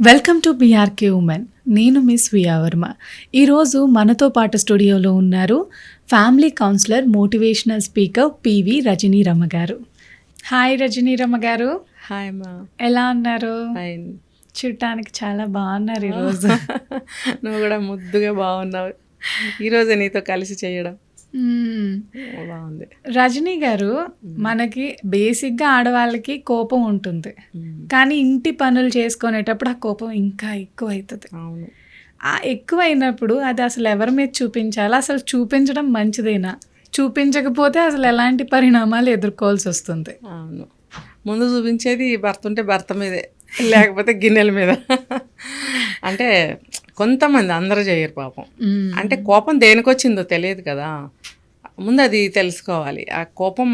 Welcome to BRK women. నేను miss వియావర్మ ఈరోజు మనతో పాటు స్టూడియోలో ఉన్నారు family counsellor motivational speaker PV Rajani Rama garu. Hi Rajani Rama garu. Hi అమ్మా. ఎలా ఉన్నారు? చూడటానికి చాలా బాగున్నారు ఈరోజు నువ్వు కూడా ముద్దుగా బాగున్నావు. ఈరోజు నీతో కలిసి చేయడం. బాగుంది. రజనీ గారు మనకి బేసిక్గా ఆడవాళ్ళకి కోపం ఉంటుంది. కానీ ఇంటి పనులు చేసుకునేటప్పుడు ఆ కోపం ఇంకా ఎక్కువ అవుతుంది అవును. ఆ ఎక్కువైనప్పుడు అది అసలు ఎవరి మీద చూపించాలి అసలు చూపించడం మంచిదేనా? చూపించకపోతే అసలు ఎలాంటి పరిణామాలు ఎదుర్కోవాల్సి వస్తుంది అవును. ముందు చూపించేది భర్త ఉంటే భర్త మీదే లేకపోతే గిన్నెల మీద. అంటే కొంతమంది అందరూ చేయరు పాపం. అంటే కోపం దేనికి వచ్చిందో తెలియదు కదా. ముందు అది తెలుసుకోవాలి. ఆ కోపం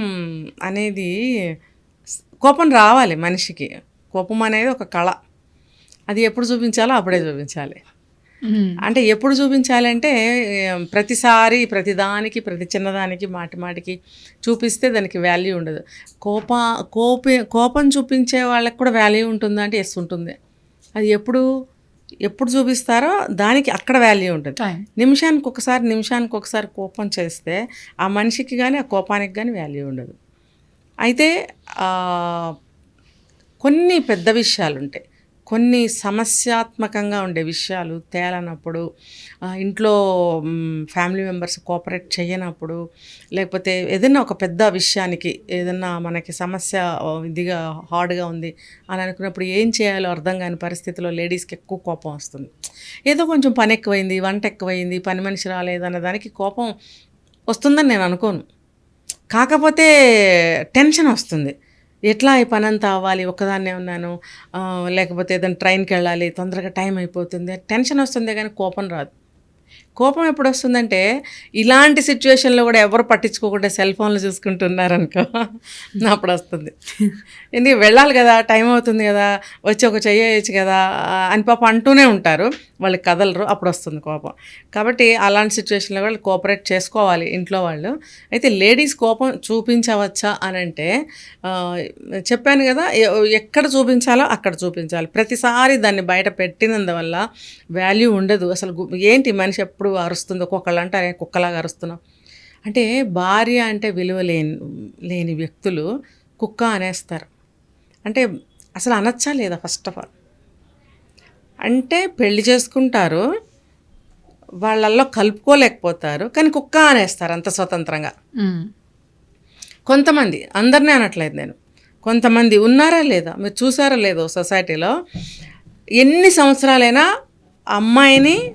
అనేది కోపం రావాలి మనిషికి. కోపం అనేది ఒక కళ. అది ఎప్పుడు చూపించాలో అప్పుడే చూపించాలి. అంటే ఎప్పుడు చూపించాలి అంటే ప్రతిసారి ప్రతిదానికి ప్రతి చిన్నదానికి మాటి మాటికి చూపిస్తే దానికి వాల్యూ ఉండదు. కోప కోపి కోపం చూపించే వాళ్ళకి కూడా వాల్యూ ఉంటుందా అంటే ఎస్ ఉంటుంది. అది ఎప్పుడు ఎప్పుడు చూపిస్తారో దానికి అక్కడ వాల్యూ ఉంటుంది. నిమిషానికి ఒకసారి నిమిషానికి ఒకసారి కోపం చేస్తే ఆ మనిషికి కానీ ఆ కోపానికి కానీ వాల్యూ ఉండదు. అయితే కొన్ని పెద్ద విషయాలు ఉంటాయి కొన్ని సమస్యాత్మకంగా ఉండే విషయాలు తేలనప్పుడు ఇంట్లో ఫ్యామిలీ మెంబర్స్ కోఆపరేట్ చేయనప్పుడు లేకపోతే ఏదైనా ఒక పెద్ద విషయానికి ఏదైనా మనకి సమస్య ఇదిగా హార్డ్గా ఉంది అని అనుకున్నప్పుడు ఏం చేయాలో అర్థం కాని పరిస్థితిలో లేడీస్కి ఎక్కువ కోపం వస్తుంది. ఏదో కొంచెం పని ఎక్కువైంది వంట ఎక్కువైంది పని మనిషి రాలేదన్న దానికి కోపం వస్తుందని నేను అనుకోను. కాకపోతే టెన్షన్ వస్తుంది. ఎట్లా ఈ పని అంతా అవ్వాలి? ఒక్కదాన్నే ఉన్నాను. లేకపోతే ఏదైనా ట్రైన్కి వెళ్ళాలి తొందరగా టైం అయిపోతుంది. టెన్షన్ వస్తుంది కానీ కోపం రాదు. కోపం ఎప్పుడు వస్తుందంటే ఇలాంటి సిచ్యువేషన్లో కూడా ఎవరు పట్టించుకోకుండా సెల్ ఫోన్లు చూసుకుంటున్నారనుకో అప్పుడు వస్తుంది ఎందుకు వెళ్ళాలి కదా టైం అవుతుంది కదా వచ్చి ఒక చెయ్యొచ్చు కదా అని పాప అంటూనే ఉంటారు. వాళ్ళు కదలరు అప్పుడు వస్తుంది కోపం. కాబట్టి అలాంటి సిచ్యువేషన్లో వాళ్ళు కోఆపరేట్ చేసుకోవాలి ఇంట్లో వాళ్ళు. అయితే లేడీస్ కోపం చూపించవచ్చా అని అంటే చెప్పాను కదా ఎక్కడ చూపించాలో అక్కడ చూపించాలి. ప్రతిసారి దాన్ని బయట పెట్టినందువల్ల వాల్యూ ఉండదు. అసలు ఏంటి మనిషి ఎప్పుడు అరుస్తుంది ఒక్కొక్కళ్ళు అంటారే కుక్కలాగా అరుస్తున్నాం అంటే భార్య అంటే విలువ లేని లేని వ్యక్తులు కుక్క అనేస్తారు. అంటే అసలు అనొచ్చా లేదా ఫస్ట్ ఆఫ్ ఆల్? అంటే పెళ్ళి చేసుకుంటారు వాళ్ళల్లో కలుపుకోలేకపోతారు కానీ కుక్క అనేస్తారు అంత స్వతంత్రంగా. కొంతమంది అందరినీ అనట్లేదు నేను. కొంతమంది ఉన్నారా లేదా? మీరు చూసారా లేదో సొసైటీలో? ఎన్ని సంవత్సరాలైనా అమ్మాయిని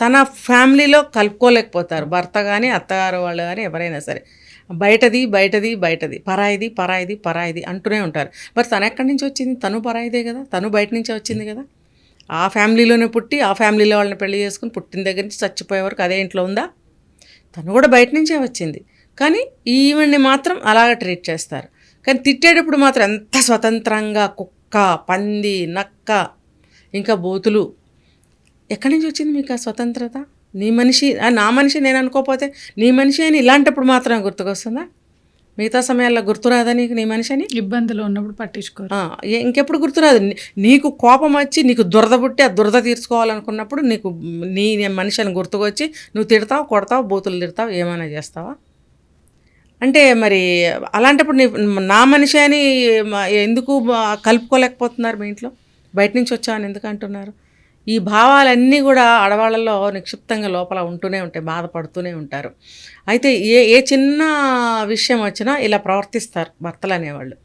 తన ఫ్యామిలీలో కలుపుకోలేకపోతారు. భర్త కానీ అత్తగారు వాళ్ళు కానీ ఎవరైనా సరే. బయటది బయటది బయటది. పరాయిది పరాయిది పరాయిది అంటూనే ఉంటారు. మరి తను ఎక్కడి నుంచి వచ్చింది? తను పరాయిదే కదా? తను బయట నుంచే వచ్చింది కదా? ఆ ఫ్యామిలీలోనే పుట్టి ఆ ఫ్యామిలీలో వాళ్ళని పెళ్ళి చేసుకుని పుట్టిన దగ్గర నుంచి చచ్చిపోయే వరకు అదే ఇంట్లో ఉందా? తను కూడా బయట నుంచే వచ్చింది. కానీ ఈవెన్ని మాత్రం అలాగ ట్రీట్ చేస్తారు. కానీ తిట్టేటప్పుడు మాత్రం ఎంత స్వతంత్రంగా కుక్క పంది నక్క ఇంకా బోతులు ఎక్కడి నుంచి వచ్చింది మీకు ఆ స్వతంత్రత? నీ మనిషి నా మనిషి నేను అనుకోకపోతే నీ మనిషి అని ఇలాంటప్పుడు మాత్రమే గుర్తుకొస్తుందా? మిగతా సమయాల్లో గుర్తురాదా నీకు నీ మనిషి అని? ఇబ్బందులు ఉన్నప్పుడు ఏ- ఇంకెప్పుడు గుర్తురాదు. నీకు కోపం వచ్చి నీకు దురద పుట్టి ఆ దురద తీర్చుకోవాలనుకున్నప్పుడు నీకు నీ నీ మనిషి అని గుర్తుకొచ్చి నువ్వు తిడతావు కొడతావు బూతులు తిడతావు ఏమైనా చేస్తావా? అంటే మరి అలాంటప్పుడు నీ నా మనిషి అని ఎందుకు కలుపుకోలేకపోతున్నారు మీ ఇంట్లో? బయట నుంచి వచ్చావని ఎందుకు అంటున్నారు? ఈ భావాలన్నీ కూడా ఆడవాళ్ళలో నిక్షిప్తంగా లోపల ఉంటూనే ఉంటాయి బాధపడుతూనే ఉంటారు. అయితే ఏ ఏ చిన్న విషయం వచ్చినా ఇలా ప్రవర్తిస్తారు భర్తలు అనేవాళ్ళు.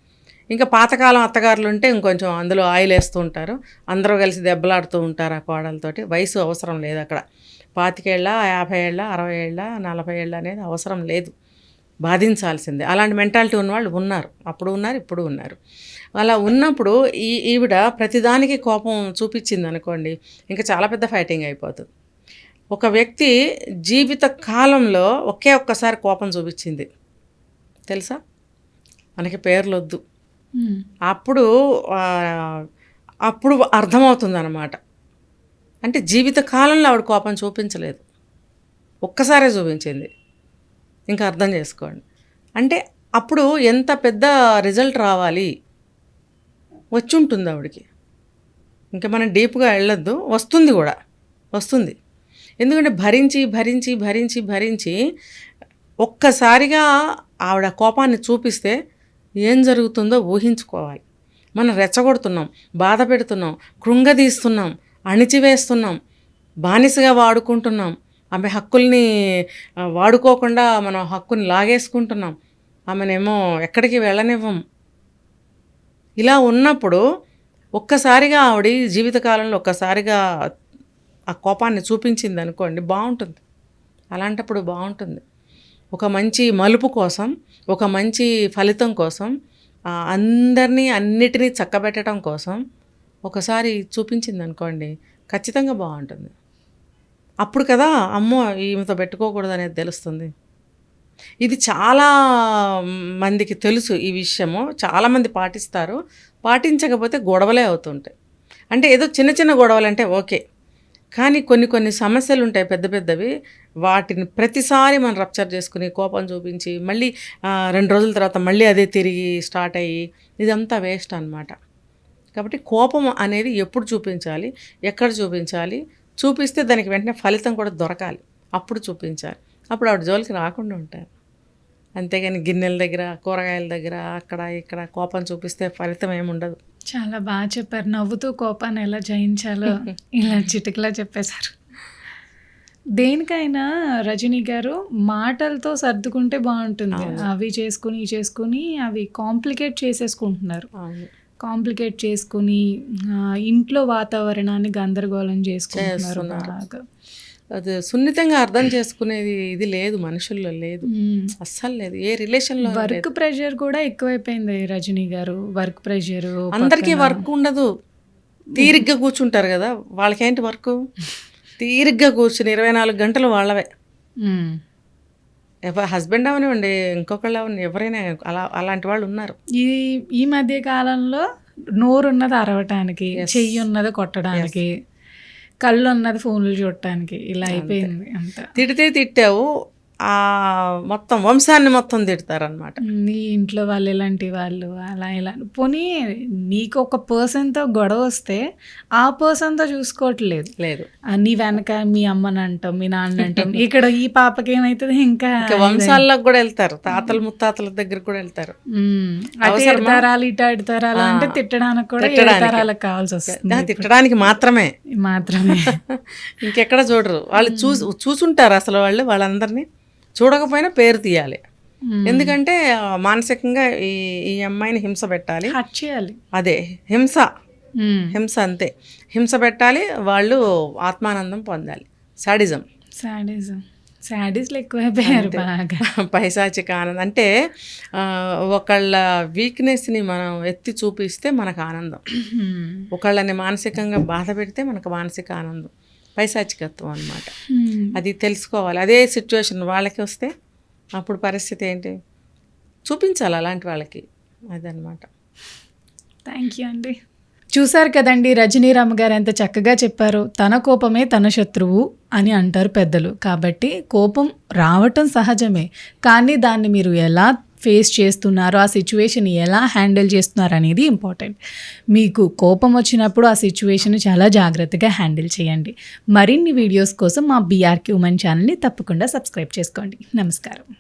ఇంకా పాతకాలం అత్తగారులు ఉంటే ఇంకొంచెం అందులో ఆయిల్ వేస్తూ ఉంటారు. అందరూ కలిసి దెబ్బలాడుతూ ఉంటారు ఆ కోడలతోటి. వయసు అవసరం లేదు అక్కడ. పాతికేళ్ళ యాభై ఏళ్ళ అరవై ఏళ్ళ నలభై ఏళ్ళ అనేది అవసరం లేదు. బాధించాల్సిందే. అలాంటి మెంటాలిటీ ఉన్నవాళ్ళు ఉన్నారు. అప్పుడు ఉన్నారు ఇప్పుడు ఉన్నారు. అలా ఉన్నప్పుడు ఈ ఈవిడ ప్రతిదానికి కోపం చూపించింది అనుకోండి ఇంకా చాలా పెద్ద ఫైటింగ్ అయిపోతుంది. ఒక వ్యక్తి జీవిత కాలంలో ఒకే ఒక్కసారి కోపం చూపించింది. తెలుసా? మనకి పేర్లు వద్దు మ్మ్. అప్పుడు అప్పుడు అర్థమవుతుంది అనమాట అంటే జీవిత కాలంలో ఆవిడ కోపం చూపించలేదు. ఒక్కసారే చూపించింది. ఇంకా అర్థం చేసుకోండి. అంటే అప్పుడు ఎంత పెద్ద రిజల్ట్ రావాలి? వచ్చి ఉంటుంది ఆవిడకి ఇంకా మనం డీప్గా వెళ్ళొద్దు. వస్తుంది కూడా. వస్తుంది. ఎందుకంటే భరించి భరించి భరించి భరించి ఒక్కసారిగా ఆవిడ కోపాన్ని చూపిస్తే ఏం జరుగుతుందో ఊహించుకోవాలి. మనం రెచ్చగొడుతున్నాం బాధ పెడుతున్నాం కృంగదీస్తున్నాం అణిచివేస్తున్నాం బానిసగా వాడుకుంటున్నాం ఆమె హక్కుల్ని వాడుకోకుండా మనం హక్కుని లాగేసుకుంటున్నాం. ఆమెనేమో ఎక్కడికి వెళ్ళనివ్వం. ఇలా ఉన్నప్పుడు ఒక్కసారిగా ఆవిడ జీవితకాలంలో ఒక్కసారిగా ఆ కోపాన్ని చూపించింది అనుకోండి బాగుంటుంది. అలాంటప్పుడు బాగుంటుంది. ఒక మంచి మలుపు కోసం ఒక మంచి ఫలితం కోసం అందరినీ అన్నిటినీ చక్కబెట్టడం కోసం ఒకసారి చూపించింది అనుకోండి ఖచ్చితంగా బాగుంటుంది. అప్పుడు కదా అమ్మో ఈమెతో పెట్టుకోకూడదు అనేది తెలుస్తుంది. ఇది చాలా మందికి తెలుసు ఈ విషయము. చాలామంది పాటిస్తారు. పాటించకపోతే గొడవలే అవుతుంటాయి. అంటే ఏదో చిన్న చిన్న గొడవలు అంటే ఓకే. కానీ కొన్ని కొన్ని సమస్యలు ఉంటాయి పెద్ద పెద్దవి. వాటిని ప్రతిసారి మనం రప్చర్ చేసుకుని కోపం చూపించి మళ్ళీ రెండు రోజుల తర్వాత మళ్ళీ అదే తిరిగి స్టార్ట్ అయ్యి ఇదంతా వేస్ట్ అన్నమాట. కాబట్టి కోపం అనేది ఎప్పుడు చూపించాలి? ఎక్కడ చూపించాలి? చూపిస్తే దానికి వెంటనే ఫలితం కూడా దొరకాలి. అప్పుడు చూపించాలి. అప్పుడు ఆవిడ జోలికి రాకుండా ఉంటారు. అంతేగాని గిన్నెల దగ్గర కూరగాయల దగ్గర అక్కడ ఇక్కడ కోపం చూపిస్తే ఫలితం ఏముండదు చాలా బాగా చెప్పారు. నవ్వుతూ కోపాన్ని ఎలా జయించాలో ఇలా చిటికలా చెప్పేశారు. దేనికైనా రజనీ గారు మాటలతో సర్దుకుంటే బాగుంటుంది. అవి చేసుకుని చేసుకుని అవి కాంప్లికేట్ చేసేసుకుంటున్నారు. కాంప్లికేట్ చేసుకుని ఇంట్లో వాతావరణాన్ని గందరగోళం చేసుకుంటున్నారు. బాగా అది సున్నితంగా అర్థం చేసుకునేది ఇది లేదు మనుషుల్లో లేదు. అస్సలు లేదు. ఏ రిలేషన్లో వర్క్ ప్రెషర్ కూడా ఎక్కువైపోయింది రజనీ గారు. వర్క్ ప్రెషర్ అందరికీ వర్క్ ఉండదు. తీరిగ్గా కూర్చుంటారు కదా వాళ్ళకేంటి వర్క్? తీరిగ్గా కూర్చుని ఇరవై నాలుగు గంటలు వాళ్ళవే. హస్బెండ్ అవనివ్వండి ఇంకొకళ్ళు అవని ఎవరైనా అలా అలాంటి వాళ్ళు ఉన్నారు. ఈ ఈ మధ్య కాలంలో నోరు ఉన్నది అరవటానికి చెయ్యి ఉన్నది కొట్టడానికి కళ్ళు ఉన్నది ఫోన్లు చూడటానికి ఇలా అయిపోయింది అంత. తిడితే తిట్టావు ఆ మొత్తం వంశాన్ని మొత్తం తిడతారనమాట నీ ఇంట్లో వాళ్ళు ఇలాంటి వాళ్ళు అలా ఇలా. పోనీ నీకు ఒక పర్సన్తో గొడవ వస్తే ఆ పర్సన్తో చూసుకోవట్లేదు. లేదు. నీ వెనక మీ అమ్మని అంటాం మీ నాన్న అంటాం. ఇక్కడ ఈ పాపకి ఏమవుతుంది ఇంకా వంశాల్లోకి కూడా వెళ్తారు. తాతల ముత్తాతల దగ్గర కూడా వెళ్తారు. అటు తరాలు ఇటు ఏడు తరాలు అంటే తిట్టడానికి కూడా తరాలకు కావాల్సి వస్తుంది. తిట్టడానికి మాత్రమే. మాత్రమే. ఇంకెక్కడ చూడరు. వాళ్ళు చూసి చూసుంటారు అసలు వాళ్ళు వాళ్ళందరినీ. చూడకపోయినా పేరు తీయాలి. ఎందుకంటే మానసికంగా ఈ ఈ అమ్మాయిని హింస పెట్టాలి. చేయాలి. అదే హింస. హింస అంతే. హింస పెట్టాలి వాళ్ళు ఆత్మానందం పొందాలి. సాడిజం. సాడిజం. సాడీస్లు ఎక్కువైపోయారు బాగా. పైశాచిక ఆనందం. అంటే ఒకళ్ళ వీక్నెస్ని మనం ఎత్తి చూపిస్తే మనకు ఆనందం. ఒకళ్ళని మానసికంగా బాధ పెడితే మనకు మానసిక ఆనందం. పైశాచికత్వం అన్నమాట. ఉమ్, అది తెలుసుకోవాలి. అదే సిచ్యువేషన్ వాళ్ళకి వస్తే అప్పుడు పరిస్థితి ఏంటి? చూపించాలి అలాంటి వాళ్ళకి అదనమాట థ్యాంక్ యూ అండి. చూశారు కదండి రజనీరామ్ గారు ఎంత చక్కగా చెప్పారో. తన కోపమే తన శత్రువు అని అంటారు పెద్దలు. కాబట్టి కోపం రావటం సహజమే. కానీ దాన్ని మీరు ఎలా ఫేస్ చేస్తున్నారు ఆ సిచ్యువేషన్ ఎలా హ్యాండిల్ చేస్తున్నారు అనేది ఇంపార్టెంట్ మీకు కోపం వచ్చినప్పుడు ఆ సిచ్యువేషన్ చాలా జాగ్రత్తగా హ్యాండిల్ చేయండి. మరిన్ని వీడియోస్ కోసం మా బీఆర్కి ఉమెన్ ఛానల్ని తప్పకుండా సబ్స్క్రైబ్ చేసుకోండి. నమస్కారం.